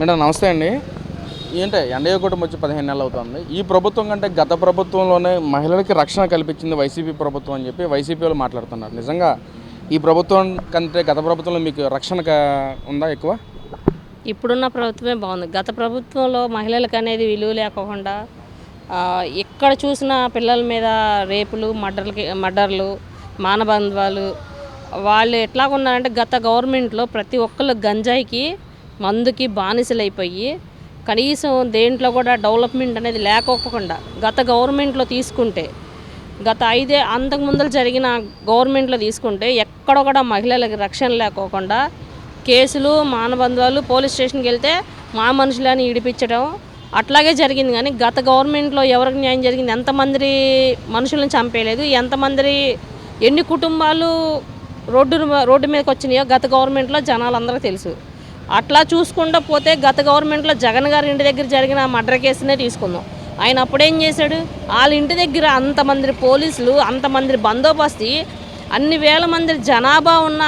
Madam నమస్తే అండి. ఏంటే ఎన్డీఏ కుటుంబం వచ్చి పదిహేను నెలలు అవుతుంది. ఈ ప్రభుత్వం కంటే గత ప్రభుత్వంలోనే మహిళలకి రక్షణ కల్పించింది వైసీపీ ప్రభుత్వం అని చెప్పి వైసీపీ వాళ్ళు మాట్లాడుతున్నారు. నిజంగా ఈ ప్రభుత్వం కంటే గత ప్రభుత్వంలో మీకు రక్షణ క- ఉందా ఎక్కువ? ఇప్పుడున్న ప్రభుత్వమే బాగుంది. గత ప్రభుత్వంలో మహిళలకు అనేది విలువ లేకోకుండా ఆ, ఎక్కడ చూసినా పిల్లల మీద రేపులు మర్డర్లకి మర్డర్లు మానబంధవాలు వాళ్ళు ఎట్లా ఉన్నారంటే గత గవర్నమెంట్లో ప్రతి ఒక్కళ్ళు గంజాయికి మందుకి బానిసలైపోయి కనీసం దేంట్లో కూడా డెవలప్మెంట్ అనేది లేకపోకుండా గత గవర్నమెంట్లో తీసుకుంటే గత ఐదే అంతకు ముందర జరిగిన గవర్నమెంట్లో తీసుకుంటే ఎక్కడ కూడా మహిళలకు రక్షణ లేకోకుండా కేసులు మానబంధాలు పోలీస్ స్టేషన్కి వెళ్తే మా మనుషులని ఇడిపించడం అట్లాగే జరిగింది. కానీ గత గవర్నమెంట్లో ఎవరికి న్యాయం జరిగింది? ఎంతమంది మనుషులను చంపేయలేదు? ఎంతమంది ఎన్ని కుటుంబాలు రోడ్డు రోడ్డు మీదకి వచ్చినాయో గత గవర్నమెంట్లో జనాలందరూ తెలుసు. అట్లా చూసుకుంటూ పోతే గత గవర్నమెంట్లో జగన్ గారి ఇంటి దగ్గర జరిగిన మర్డర్ కేసునే తీసుకుందాం. ఆయన అప్పుడేం చేశాడు? వాళ్ళ ఇంటి దగ్గర అంతమంది పోలీసులు అంతమంది బందోబస్తు అన్ని వేల మంది జనాభా ఉన్న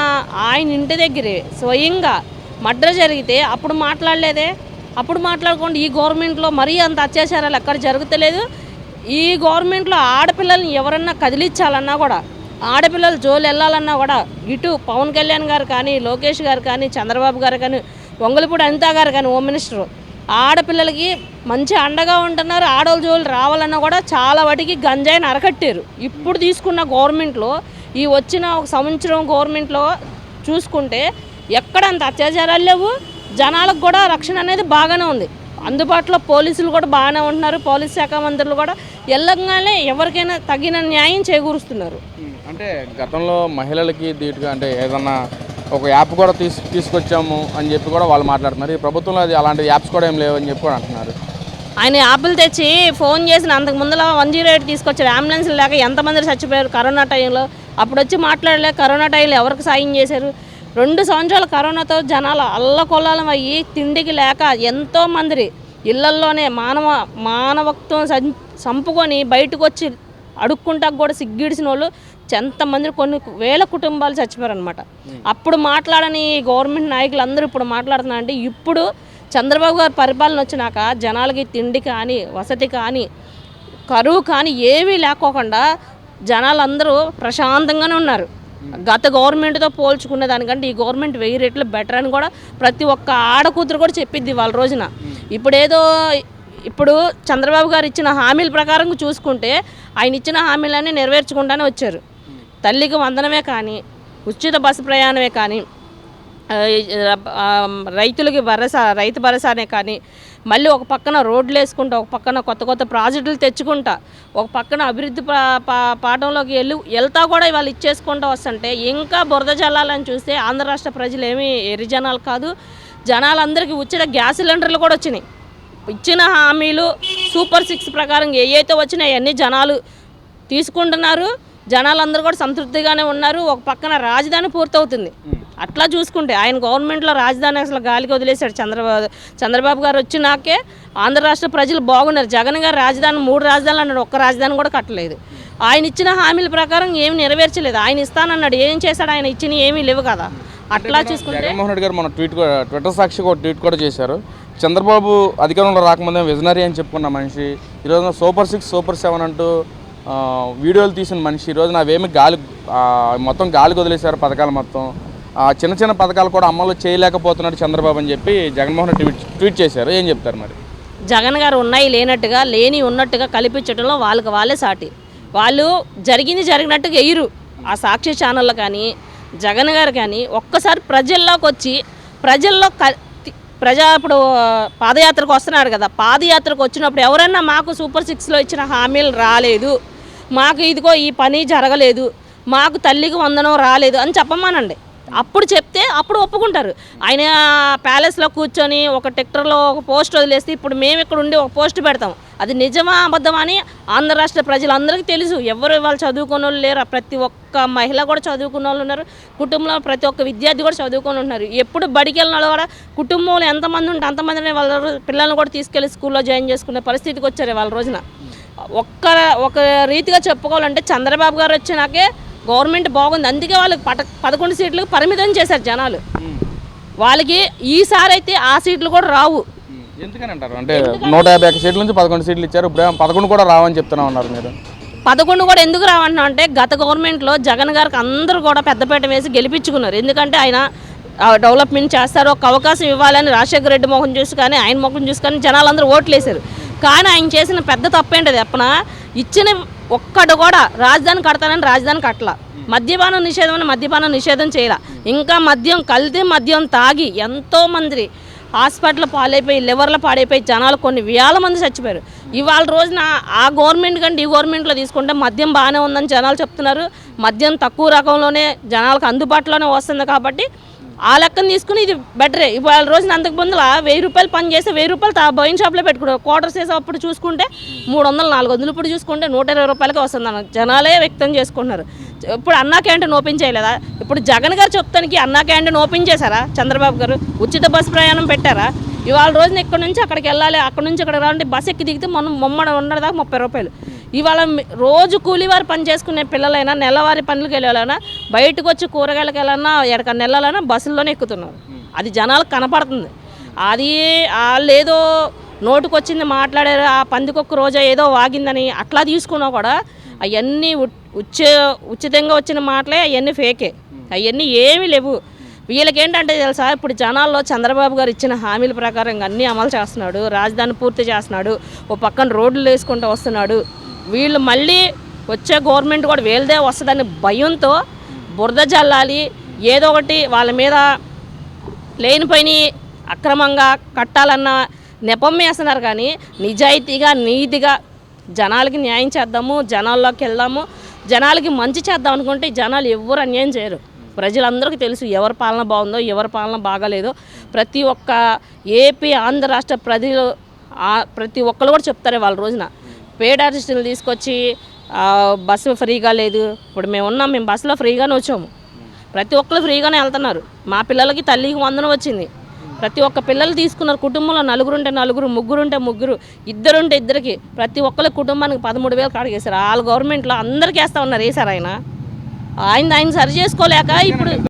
ఆయన ఇంటి దగ్గరే స్వయంగా మర్డర్ జరిగితే అప్పుడు మాట్లాడలేదే? అప్పుడు మాట్లాడకుండా ఈ గవర్నమెంట్లో మరీ అంత అత్యాచారాలు ఎక్కడ జరుగుతలేదు? ఈ గవర్నమెంట్లో ఆడపిల్లల్ని ఎవరన్నా కదిలించాలన్నా కూడా ఆడపిల్లలు జోలు వెళ్ళాలన్నా కూడా ఇటు పవన్ కళ్యాణ్ గారు కానీ లోకేష్ గారు కానీ చంద్రబాబు గారు కానీ వంగలపూడి అనిత గారు కానీ హోమ్ మినిస్టర్ ఆడపిల్లలకి మంచి అండగా ఉంటున్నారు ఆడవాళ్ళ జోలు రావాలన్నా కూడా చాలా వాటికి గంజాయిని అరకట్టారు. ఇప్పుడు తీసుకున్న గవర్నమెంట్లో ఈ వచ్చిన ఒక సంవత్సరం గవర్నమెంట్లో చూసుకుంటే ఎక్కడ అంత అత్యాచారాలు లేవు జనాలకు కూడా రక్షణ అనేది బాగానే ఉంది. అందుబాటులో పోలీసులు కూడా బాగానే ఉంటున్నారు. పోలీస్ శాఖ మంత్రులు కూడా వెళ్ళగానే ఎవరికైనా తగిన న్యాయం చేకూరుస్తున్నారు. అంటే గతంలో మహిళలకి దీటుగా అంటే ఏదన్నా ఒక యాప్ కూడా తీసు తీసుకొచ్చాము అని చెప్పి కూడా వాళ్ళు మాట్లాడుతున్నారు. ఈ ప్రభుత్వంలో అది అలాంటి యాప్స్ కూడా ఏం లేవు అని చెప్పి కూడా అంటున్నారు. ఆయన యాప్లు తెచ్చి ఫోన్ చేసిన అంతకు ముందులో వన్ జీరో ఎయిట్ తీసుకొచ్చారు. అంబులెన్స్ లేక ఎంతమంది చచ్చిపోయారు కరోనా టైంలో? అప్పుడు వచ్చి మాట్లాడలే కరోనా టైంలో ఎవరికి సాయం చేశారు? రెండు సంవత్సరాలు కరోనాతో జనాలు అల్లకొల్లాలం అయ్యి తిండికి లేక ఎంతో మంది ఇళ్ళల్లోనే మానవ మానవత్వం చంపుకొని బయటకు వచ్చి అడుక్కుంటా కూడా సిగ్గిడిసిన వాళ్ళు ఎంతమంది కొన్ని వేల కుటుంబాలు చచ్చిపోయారనమాట అప్పుడు మాట్లాడని గవర్నమెంట్ నాయకులు అందరూ ఇప్పుడు మాట్లాడుతున్నారంటే ఇప్పుడు చంద్రబాబు గారు పరిపాలన వచ్చినాక జనాలకి తిండి కానీ వసతి కానీ కరువు కానీ ఏమీ లేకోకుండా జనాలందరూ ప్రశాంతంగానే ఉన్నారు. గత గవర్నమెంట్తో పోల్చుకునే దానికంటే ఈ గవర్నమెంట్ వెయ్యి రెట్లు బెటర్ అని కూడా ప్రతి ఒక్క ఆడకూతురు కూడా చెప్పిద్ది వాళ్ళ రోజున. ఇప్పుడేదో ఇప్పుడు చంద్రబాబు గారు ఇచ్చిన హామీల ప్రకారం చూసుకుంటే ఆయన ఇచ్చిన హామీలన్నీ నెరవేర్చుకుంటానే వచ్చారు. తల్లికి వందనమే కానీ ఉచిత బస్సు ప్రయాణమే కానీ రైతులకి భరోసా రైతు భరోసానే కానీ మళ్ళీ ఒక పక్కన రోడ్లు వేసుకుంటా ఒక పక్కన కొత్త కొత్త ప్రాజెక్టులు తెచ్చుకుంటా ఒక పక్కన అభివృద్ధి పా- పా- పాఠంలోకి వెళ్ళి వెళ్తా కూడా వాళ్ళు ఇచ్చేసుకుంటూ వస్తుంటే ఇంకా బురద జల్లాలని చూస్తే ఆంధ్ర రాష్ట్ర ప్రజలు ఏమీ ఎరిజనాలు కాదు. జనాలందరికీ వచ్చిన గ్యాస్ సిలిండర్లు కూడా వచ్చినాయి. ఇచ్చిన హామీలు సూపర్ సిక్స్ ప్రకారం ఏవైతే వచ్చినాయి అన్ని జనాలు తీసుకుంటున్నారు. జనాలందరూ కూడా సంతృప్తిగానే ఉన్నారు. ఒక పక్కన రాజధాని పూర్తవుతుంది. అట్లా చూసుకుంటే ఆయన గవర్నమెంట్లో రాజధాని అసలు గాలికి వదిలేశాడు. చంద్రబాబు చంద్రబాబు గారు వచ్చినాకే ఆంధ్ర రాష్ట్ర ప్రజలు బాగున్నారు. జగన్ గారు రాజధాని మూడు రాజధానులు అన్నాడు. ఒక్క రాజధాని కూడా కట్టలేదు. ఆయన ఇచ్చిన హామీల ప్రకారం ఏమి నెరవేర్చలేదు. ఆయన ఇస్తానన్నాడు. ఏం చేశాడు? ఆయన ఇచ్చిన ఏమీ లేవు కదా. అట్లా చూసుకుంటే జగన్మోహన్ రెడ్డి గారు మన ట్వీట్ కూడా ట్విట్టర్ సాక్షిగా ఒక ట్వీట్ కూడా చేశారు. చంద్రబాబు అధికారంలో రాకముందే విజనరీ అని చెప్పుకున్న మనిషి ఈరోజు సూపర్ సిక్స్ సూపర్ సెవెన్ అంటూ వీడియోలు తీసిన మనిషి ఈరోజు నావేమి గాలి మొత్తం గాలికి వదిలేశారు పథకాలు మొత్తం. చిన్న చిన్న పథకాలు కూడా అమలు చేయలేకపోతున్నాడు చంద్రబాబు అని చెప్పి జగన్మోహన్ ట్వీట్ ట్వీట్ చేశారు. ఏం చెప్తారు మరి? జగన్ గారు ఉన్నాయి లేనట్టుగా లేని ఉన్నట్టుగా కల్పించడంలో వాళ్ళకి వాళ్ళే సాటి. వాళ్ళు జరిగింది జరిగినట్టుగా ఎయ్యరు. ఆ సాక్షి ఛానల్లో కానీ జగన్ గారు కానీ ఒక్కసారి ప్రజల్లోకి వచ్చి ప్రజల్లో ప్రజా ఇప్పుడు పాదయాత్రకు వస్తున్నారు కదా పాదయాత్రకు వచ్చినప్పుడు ఎవరన్నా మాకు సూపర్ సిక్స్లో ఇచ్చిన హామీలు రాలేదు మాకు ఇదిగో ఈ పని జరగలేదు మాకు తల్లికి వందనం రాలేదు అని చెప్పమానండి. అప్పుడు చెప్తే అప్పుడు ఒప్పుకుంటారు. ఆయన ప్యాలెస్లో కూర్చొని ఒక ట్విట్టర్లో ఒక పోస్ట్ వదిలేస్తే ఇప్పుడు మేము ఇక్కడ ఉండి ఒక పోస్ట్ పెడతాం. అది నిజమా అబద్ధమా అని ఆంధ్ర రాష్ట్ర ప్రజలందరికీ తెలుసు. ఎవరు వాళ్ళు చదువుకున్న వాళ్ళు లేరు? ప్రతి ఒక్క మహిళ కూడా చదువుకున్న వాళ్ళు ఉన్నారు. కుటుంబంలో ప్రతి ఒక్క విద్యార్థి కూడా చదువుకొని ఉన్నారు. ఎప్పుడు బడికి వెళ్ళిన వాళ్ళు కూడా కుటుంబంలో ఎంతమంది ఉంటే అంతమందిని వాళ్ళ పిల్లల్ని కూడా తీసుకెళ్ళి స్కూల్లో జాయిన్ చేసుకునే పరిస్థితికి వచ్చారు వాళ్ళ రోజున. ఒక్క ఒక రీతిగా చెప్పుకోవాలంటే చంద్రబాబు గారు వచ్చినాకే గవర్నమెంట్ బాగుంది. అందుకే వాళ్ళకి పట పదకొండు సీట్లకు పరిమితం చేశారు జనాలు. వాళ్ళకి ఈసారి అయితే ఆ సీట్లు కూడా రావు. ఎందుకని అంటారు? అంటే నూట యాభై ఒక్క సీట్ల నుంచి పదకొండు సీట్లు ఇచ్చారు. ఇప్పుడు పదకొండు కూడా రావని చెప్తున్నా ఉన్నారు మీరు. పదకొండు కూడా ఎందుకు రావంటున్నా అంటే గత గవర్నమెంట్లో జగన్ గారికి అందరూ కూడా పెద్దపేట వేసి గెలిపించుకున్నారు. ఎందుకంటే ఆయన డెవలప్మెంట్ చేస్తారు. ఒక అవకాశం ఇవ్వాలని రాజశేఖర రెడ్డి మొహం చూసి కానీ ఆయన మొహం చూసి కానీ జనాలందరూ ఓట్లు వేశారు కానీ ఆయన చేసిన పెద్ద తప్పేంటది చెప్పన ఇచ్చిన ఒక్కడు కూడా రాజధాని కడతానని రాజధాని కట్టలా. మద్యపానం నిషేధం అని మద్యపానం నిషేధం చేయాల. ఇంకా మద్యం కల్తీ మద్యం తాగి ఎంతో మంది హాస్పిటల్ పాలైపోయి లివర్లో పాడైపోయి జనాలు కొన్ని వేల మంది చచ్చిపోయారు. ఇవాళ రోజున ఆ గవర్నమెంట్ కంటే ఈ గవర్నమెంట్లో తీసుకుంటే మద్యం బాగానే ఉందని జనాలు చెప్తున్నారు. మద్యం తక్కువ రకంలోనే జనాలకు అందుబాటులోనే వస్తుంది కాబట్టి ఆ లెక్కను తీసుకుని ఇది బెటరే. ఇవాళ రోజున అంతకు ముందుల వెయ్యి రూపాయలు పని చేస్తే వెయ్యి రూపాయలు తా బయన్ షాప్లో పెట్టుకోడు క్వార్టర్స్ వేసి అప్పుడు చూసుకుంటే మూడు వందలు నాలుగు వందలు ఇప్పుడు చూసుకుంటే నూట ఇరవై రూపాయలకి వస్తుంది అన్న జనాలే వ్యక్తం చేసుకుంటున్నారు. ఇప్పుడు అన్నా క్యాంటీన్ ఓపెన్ చేయలేదా? ఇప్పుడు జగన్ గారు చెప్తానికి అన్నా క్యాంటీన్ ఓపెన్ చేశారా? చంద్రబాబు గారు ఉచిత బస్సు ప్రయాణం పెట్టారా? ఇవాళ రోజున ఇక్కడ నుంచి అక్కడికి వెళ్ళాలి అక్కడ నుంచి ఇక్కడ రావాలంటే బస్ ఎక్కి దిగితే మనం మొమ్మడ ఉండదాకా ముప్పై రూపాయలు. ఇవాళ రోజు కూలివారి పని చేసుకునే పిల్లలైనా నెలవారి పనులకు వెళ్ళాలన్నా బయటకు వచ్చి కూరగాయలకు వెళ్ళాలన్నా ఎక్కడికన్నా వెళ్ళాలన్నా బస్సుల్లోనే ఎక్కుతున్నారు అది జనాలకు కనపడుతుంది. అది వాళ్ళు ఏదో నోటుకు వచ్చింది మాట్లాడారు ఆ పందికొక్క రోజు ఏదో వాగిందని అట్లా తీసుకున్నా కూడా అవన్నీ ఉచ్చ ఉచితంగా వచ్చిన మాటలే అవన్నీ ఫేకే. అవన్నీ ఏమీ లేవు. వీళ్ళకి ఏంటంటే తెలుసా ఇప్పుడు జనాల్లో చంద్రబాబు గారు ఇచ్చిన హామీల ప్రకారంగా అన్నీ అమలు చేస్తున్నాడు రాజధాని పూర్తి చేస్తున్నాడు ఓ పక్కన రోడ్లు వేసుకుంటూ వస్తున్నాడు వీళ్ళు మళ్ళీ వచ్చే గవర్నమెంట్ కూడా వీళ్ళదే వస్తుందని భయంతో బురద జల్లాలి ఏదో ఒకటి వాళ్ళ మీద లేనిపోయిన అక్రమంగా కట్టాలన్న నెపం వేస్తున్నారు కానీ నిజాయితీగా నీతిగా జనాలకి న్యాయం చేద్దాము జనాల్లోకి వెళ్దాము జనాలకి మంచి చేద్దాం అనుకుంటే జనాలు ఎవరు అన్యాయం చేయరు. ప్రజలందరికీ తెలుసు ఎవరి పాలన బాగుందో ఎవరి పాలన బాగాలేదో. ప్రతి ఒక్క ఏపీ ఆంధ్ర రాష్ట్ర ప్రజలు ప్రతి ఒక్కరు కూడా చెప్తారు వాళ్ళ రోజున. పేడ్ ఆర్టిస్టులు తీసుకొచ్చి బస్సు ఫ్రీగా లేదు. ఇప్పుడు మేము ఉన్నాం మేము బస్సులో ఫ్రీగానే వచ్చాము. ప్రతి ఒక్కరు ఫ్రీగానే వెళ్తున్నారు. మా పిల్లలకి తల్లికి వందనం వచ్చింది. ప్రతి ఒక్క పిల్లలు తీసుకున్నారు కుటుంబంలో నలుగురు ఉంటే నలుగురు ముగ్గురు ఉంటే ముగ్గురు ఇద్దరు ఉంటే ఇద్దరికి ప్రతి ఒక్కరి కుటుంబానికి పదమూడు వేలు కాడగేశారు. వాళ్ళ గవర్నమెంట్లో అందరికీ వేస్తా ఉన్నారు వేసారు ఆయన. ఆయన ఆయన సరి చేసుకోలేక ఇప్పుడు